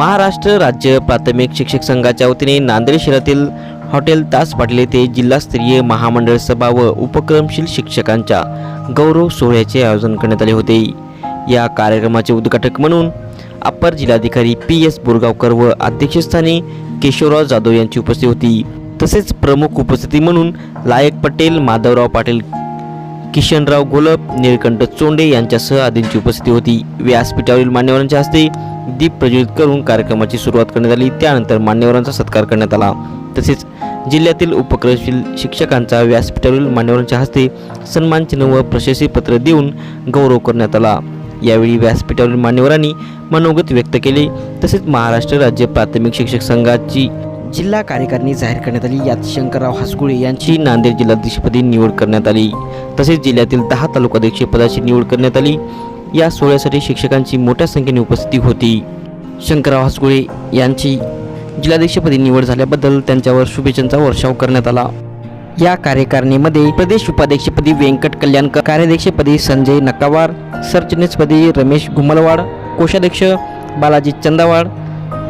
महाराष्ट्र राज्य प्राथमिक शिक्षक संघाच्या वतीने नांदेड शहरातील हॉटेल तास पाटील येथे जिल्हास्तरीय महामंडळ सभा व उपक्रमशील शिक्षकांच्या गौरव सोहळ्याचे आयोजन करण्यात आले होते. या कार्यक्रमाचे उद्घाटक म्हणून अप्पर जिल्हाधिकारी पी एस बोरगावकर व अध्यक्षस्थानी केशवराव जाधव यांची उपस्थिती होती. तसेच प्रमुख उपस्थिती म्हणून लायक पटेल माधवराव पाटील किशनराव गोलप निळकंठ चोंडे यांच्यासह आदींची उपस्थिती होती. व्यासपीठावरील मान्यवरांच्या हस्ते दीप प्रज्वलित करून कार्यक्रमाची सुरुवात करण्यात आली. त्यानंतर मान्यवरांचा सत्कार करण्यात आला. तसेच जिल्ह्यातील उपक्रमशील शिक्षकांचा व्यासपीठावरील मान्यवरांच्या हस्ते सन्मानचिन्ह व प्रशस्तीपत्र देऊन गौरव करण्यात आला. यावेळी व्यासपीठावरील मान्यवरांनी मनोगत व्यक्त केले. तसेच महाराष्ट्र राज्य प्राथमिक शिक्षक संघाची जिल्हा कार्यकारिणी जाहीर करण्यात आली. यात शंकरराव हासकुळे यांची नांदेड जिल्हाध्यक्षपदी निवड करण्यात आली. तसेच जिल्ह्यातील दहा तालुकाध्यक्ष पदाची निवड करण्यात आली. या सोहळ्यासाठी शिक्षकांची मोठ्या संख्येने उपस्थिती होती. शंकरराव हासकुळे यांची जिल्हाध्यक्षपदी निवड झाल्याबद्दल त्यांच्यावर शुभेच्छांचा वर्षाव करण्यात आला. या कार्यकारिणीमध्ये प्रदेश उपाध्यक्षपदी व्यंकट कल्याणकर कार्याध्यक्षपदी संजय नकावार सरचिटणीसपदी रमेश घुमलवाड कोषाध्यक्ष बालाजी चंदावाड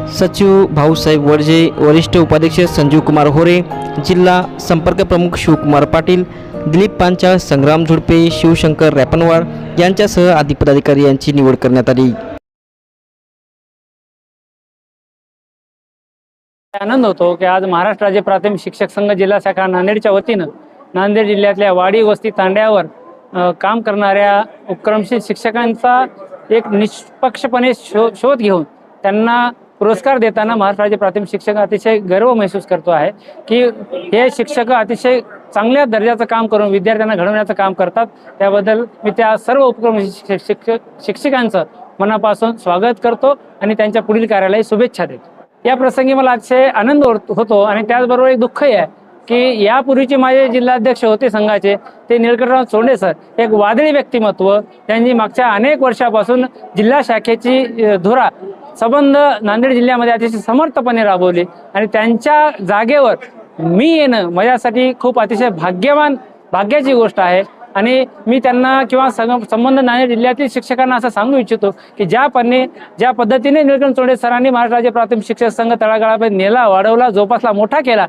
सचिव भाऊसाहेब वडजे वरिष्ठ उपाध्यक्ष संजीव कुमार होरे जिल्हा संपर्क प्रमुख शिवकुमार पाटील दिलीप पांचाळ संग्राम झुडपे शिवशंकर रॅपनवाड यांच्यासह आदी पदाधिकारी यांची निवड करण्यात आली. आनंद होतो की आज महाराष्ट्र राज्य प्राथमिक शिक्षक संघ जिल्हा शाखा नांदेडच्या वतीनं नांदेड जिल्ह्यातल्या वाडी वस्ती तांड्यावर काम करणाऱ्या उपक्रमशील शिक्षकांचा एक निष्पक्षपणे शो शोध घेऊन त्यांना पुरस्कार देताना महाराष्ट्र राज्य प्राथमिक शिक्षक अतिशय गर्व महसूस करतो आहे की हे शिक्षक अतिशय चांगल्या दर्जाचं काम करून विद्यार्थ्यांना घडवण्याचं काम करतात. त्याबद्दल मी त्या सर्व उपक्रम शिक्षक शिक्षक शिक्षकांचं मनापासून स्वागत करतो आणि त्यांच्या पुढील कार्यालय शुभेच्छा देतो. या प्रसंगी मला अतिशय आनंद होतो आणि त्याचबरोबर एक दुःखही आहे की यापूर्वीचे माझे जिल्हाध्यक्ष होते संघाचे ते निळकंठराव चोंडे सर एक वादळी व्यक्तिमत्व. त्यांनी मागच्या अनेक वर्षापासून जिल्हा शाखेची धुरा संबंध नांदेड जिल्ह्यामध्ये अतिशय समर्थपणे राबवली. आणि त्यांच्या जागेवर मी येणं माझ्यासाठी खूप अतिशय भाग्यवान भाग्याची गोष्ट आहे. आणि मी त्यांना किंवा संबंध नांदेड जिल्ह्यातील शिक्षकांना असं सांगू इच्छितो की ज्यापणे ज्या पद्धतीने निळकंठ चोंडे सरांनी महाराष्ट्र राज्य प्राथमिक शिक्षक संघ तळागाळामध्ये नेला वाढवला जोपासला मोठा केला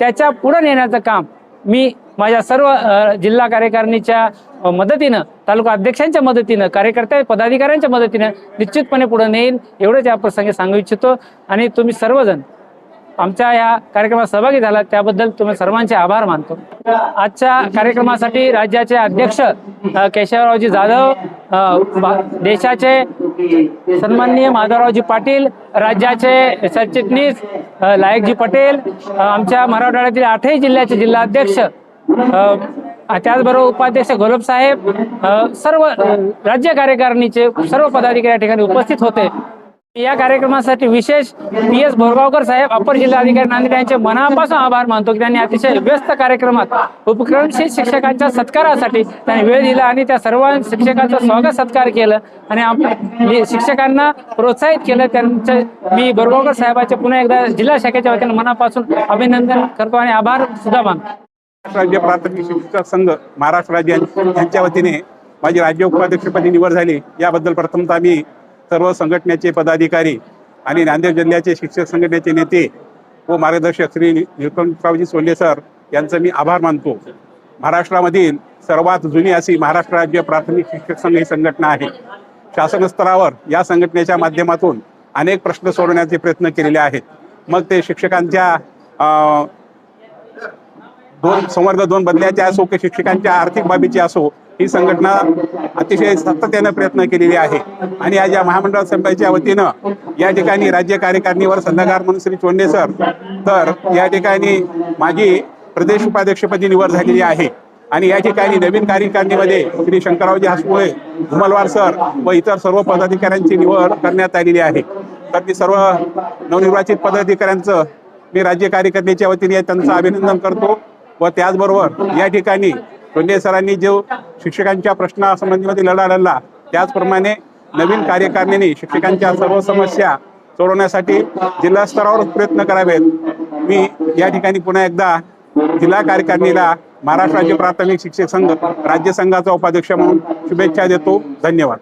त्याच्या पुढे नेण्याचं काम मी माझ्या सर्व जिल्हा कार्यकारिणीच्या मदतीनं तालुका अध्यक्षांच्या मदतीनं कार्यकर्त्या पदाधिकाऱ्यांच्या मदतीनं निश्चितपणे पुढे नेईल एवढंच या प्रसंगी सांगू इच्छितो. आणि तुम्ही सर्वजण आमच्या या कार्यक्रमात सहभागी झाला त्याबद्दल तुम्ही सर्वांचे आभार मानतो. आजच्या कार्यक्रमासाठी राज्याचे अध्यक्ष केशवरावजी जाधव देशाचे सन्माननीय माधवरावजी पाटील राज्याचे सरचिटणीस लायकजी पटेल आमच्या मराठवाड्यातील आठही जिल्ह्याचे जिल्हाध्यक्ष अध्यक्ष त्याचबरोबर उपाध्यक्ष गोलब साहेब सर्व राज्य कार्यकारिणीचे सर्व पदाधिकारी या ठिकाणी उपस्थित होते. या कार्यक्रमासाठी विशेष पी एस बोरगावकर साहेब अपर जिल्हाधिकारी नांदेड यांचे मनापासून आभार मानतो की त्यांनी अतिशय व्यस्त कार्यक्रमात उपक्रमशील शिक्षकांच्या सत्कारासाठी त्यांनी वेळ दिला आणि त्या सर्व शिक्षकांचा स्वागत सत्कार केलं आणि शिक्षकांना प्रोत्साहित केलं. त्यांचे मी बोरगावकर साहेबांचे पुन्हा एकदा जिल्हा शाखेच्या वतीने मनापासून अभिनंदन करतो आणि आभार सुद्धा मानतो. राज्य प्राथमिक शिक्षक संघ महाराष्ट्र राज्य यांच्या वतीने माझी राज्य उपाध्यक्षपदी निवड झाली. याबद्दल प्रथमतः मी सर्व संघटनेचे पदाधिकारी आणि नांदेड जिल्ह्याचे शिक्षक संघटनेचे नेते व मार्गदर्शक श्री निलकंठरावजी सोले सर यांचं मी आभार मानतो. महाराष्ट्रामधील सर्वात जुनी अशी महाराष्ट्र राज्य प्राथमिक शिक्षक संघ ही संघटना आहे. शासन स्तरावर या संघटनेच्या माध्यमातून अनेक प्रश्न सोडवण्याचे प्रयत्न केलेले आहेत. मग ते शिक्षकांच्या दोन संवर्ग दोन बदल्याचे असो की शिक्षकांच्या आर्थिक बाबीची असो ही संघटना अतिशय सातत्यानं प्रयत्न केलेली आहे. आणि आज या महामंडळ समितीच्या वतीनं या ठिकाणी राज्य कार्यकारिणीवर सल्लागार म्हणून श्री चोंडे सर तर या ठिकाणी माझी प्रदेश उपाध्यक्षपदी निवड झालेली आहे. आणि या ठिकाणी नवीन कार्यकारिणीमध्ये श्री शंकररावजी हसमुळे धुमलवार सर व इतर सर्व पदाधिकाऱ्यांची निवड करण्यात आलेली आहे. तर मी सर्व नवनिर्वाचित पदाधिकाऱ्यांचं मी राज्य कार्यकारिणीच्या वतीने त्यांचं अभिनंदन करतो. व त्याचबरोबर या ठिकाणी टोंडे सरांनी जो शिक्षकांच्या प्रश्नासंबंधीमध्ये लढा लढला त्याचप्रमाणे नवीन कार्यकारिणीने शिक्षकांच्या सर्व समस्या सोडवण्यासाठी जिल्हा स्तरावर प्रयत्न करावेत. मी या ठिकाणी पुन्हा एकदा जिल्हा कार्यकारिणीला महाराष्ट्र राज्य प्राथमिक शिक्षक संघ राज्य संघाचा उपाध्यक्ष म्हणून शुभेच्छा देतो. धन्यवाद.